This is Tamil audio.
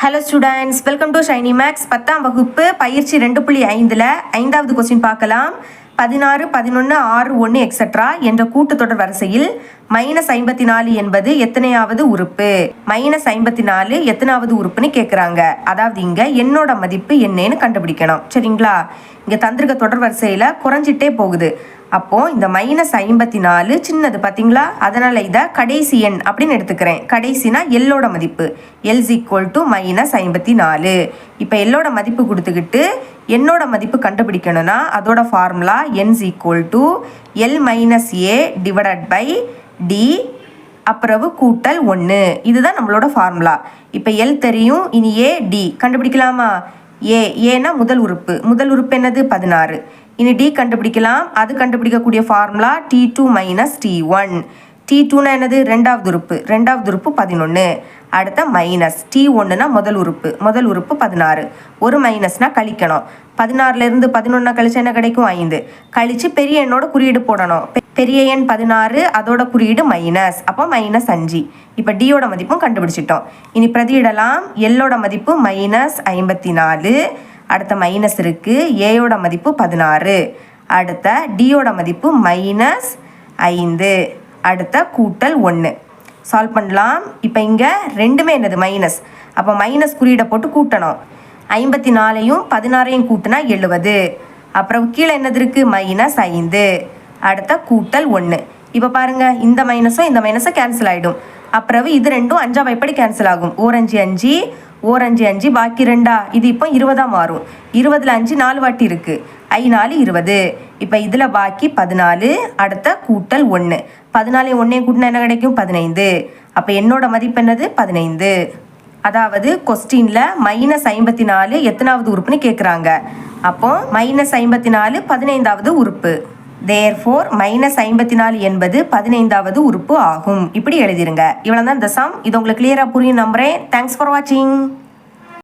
Hello students welcome to Shiny Max பத்தாம் வகுப்பு பயிற்சி ரெண்டு புள்ளி ஐந்தில் ஐந்தாவது கொஸ்டின் பார்க்கலாம். பதினாறு பதினொன்று ஆறு ஒன்று எக்ஸட்ரா என்ற கூட்டுத்தொடர் வரிசையில் மைனஸ் ஐம்பத்தி நாலு என்பது எத்தனையாவது உறுப்பு? மைனஸ் ஐம்பத்தி நாலு எத்தனாவது உறுப்புன்னு கேட்குறாங்க அதாவது இங்கே என்னோட மதிப்பு என்னன்னு கண்டுபிடிக்கணும். சரிங்களா? இங்கே தந்திருக்க தொடர் வரிசையில் குறைஞ்சிட்டே போகுது. அப்போது இந்த மைனஸ் ஐம்பத்தி நாலு சின்னது பார்த்தீங்களா அதனால் இதை கடைசி எண் அப்படின்னு எடுத்துக்கிறேன். கடைசினா எல்லோட மதிப்பு. எல்ஸ் ஈக்குவல் டு மைனஸ் ஐம்பத்தி நாலு இப்போ எல்லோட மதிப்பு கொடுத்துக்கிட்டு என்னோட மதிப்பு கண்டுபிடிக்கணும்னா அதோட formula n equal to l minus a divided by d அப்புறவு கூட்டல் ஒன்று இதுதான் நம்மளோட ஃபார்முலா இப்போ எல் தெரியும் இனி ஏ டி கண்டுபிடிக்கலாமா? ஏ ஏன்னா முதல் உறுப்பு. முதல் உறுப்பு என்னது? பதினாறு. இனி டி கண்டுபிடிக்கலாம். அது கண்டுபிடிக்கக்கூடிய formula t two minus t one t டூனா என்னது? ரெண்டாவது உறுப்பு. ரெண்டாவது உறுப்பு பதினொன்று அடுத்த மைனஸ் டி ஒன்றுனா முதல் உறுப்பு. முதல் உறுப்பு பதினாறு. ஒரு மைனஸ்னால் கழிக்கணும். பதினாறுலேருந்து பதினொன்னா கழிச்சு என்ன கிடைக்கும்? ஐந்து. கழித்து பெரிய எண்ணோட குறியீடு போடணும். பெ- பெரிய எண் பதினாறு அதோட குறியீடு மைனஸ் அப்போ மைனஸ் அஞ்சு. இப்போ டியோட மதிப்பும் கண்டுபிடிச்சிட்டோம். இனி பிரதியிடலாம். எல்லோட மதிப்பு மைனஸ் ஐம்பத்தி நாலு. அடுத்த மைனஸ் இருக்குது ஏயோட மதிப்பு பதினாறு. அடுத்த டியோட மதிப்பு மைனஸ் ஐந்து. அடுத்த கூட்டல் ஒன்று சால்வ் பண்ணலாம். இப்போ இங்கே ரெண்டுமே என்னது? மைனஸ் அப்போ மைனஸ் குறியீடை போட்டு கூட்டணும். ஐம்பத்தி நாலையும் பதினாறையும் கூட்டினா எழுபது அப்புறம் கீழே என்னது இருக்குது மைனஸ் ஐந்து. அடுத்த கூட்டல் ஒன்று இப்போ பாருங்கள் இந்த மைனஸும் இந்த மைனஸும் கேன்சல் ஆகிடும் அப்புறம் இது ரெண்டும் அஞ்சாம் எப்படி கேன்சல் ஆகும். ஓரஞ்சு அஞ்சு. ஓர் அஞ்சு அஞ்சு பாக்கி ரெண்டா? இது இப்போ இருபதாக மாறும். இருபதில் அஞ்சு நாலு வாட்டி இருக்குது ஐ நாலு இருபது. இப்போ இதில் பாக்கி பதினாலு அடுத்த கூட்டல் ஒன்று பதினாலு ஒன்றையும் கூட்டினா என்ன கிடைக்கும்? பதினைந்து. அப்போ என்னோட மதிப்பு என்னது? பதினைந்து. அதாவது கொஸ்டினில் மைனஸ் ஐம்பத்தி நாலு எத்தனாவது உறுப்புன்னு கேட்குறாங்க அப்போ மைனஸ் ஐம்பத்தி நாலு பதினைந்தாவது உறுப்பு. தேர் ஃபோர் மைனஸ் ஐம்பத்தி நாலு என்பது பதினைந்தாவது உறுப்பு ஆகும். இப்படி எழுதிருங்க. இவ்வளோ தான் இந்த சம் இது உங்களுக்கு கிளியராக புரியும் நம்புறேன். தேங்க்ஸ் ஃபார் வாட்சிங்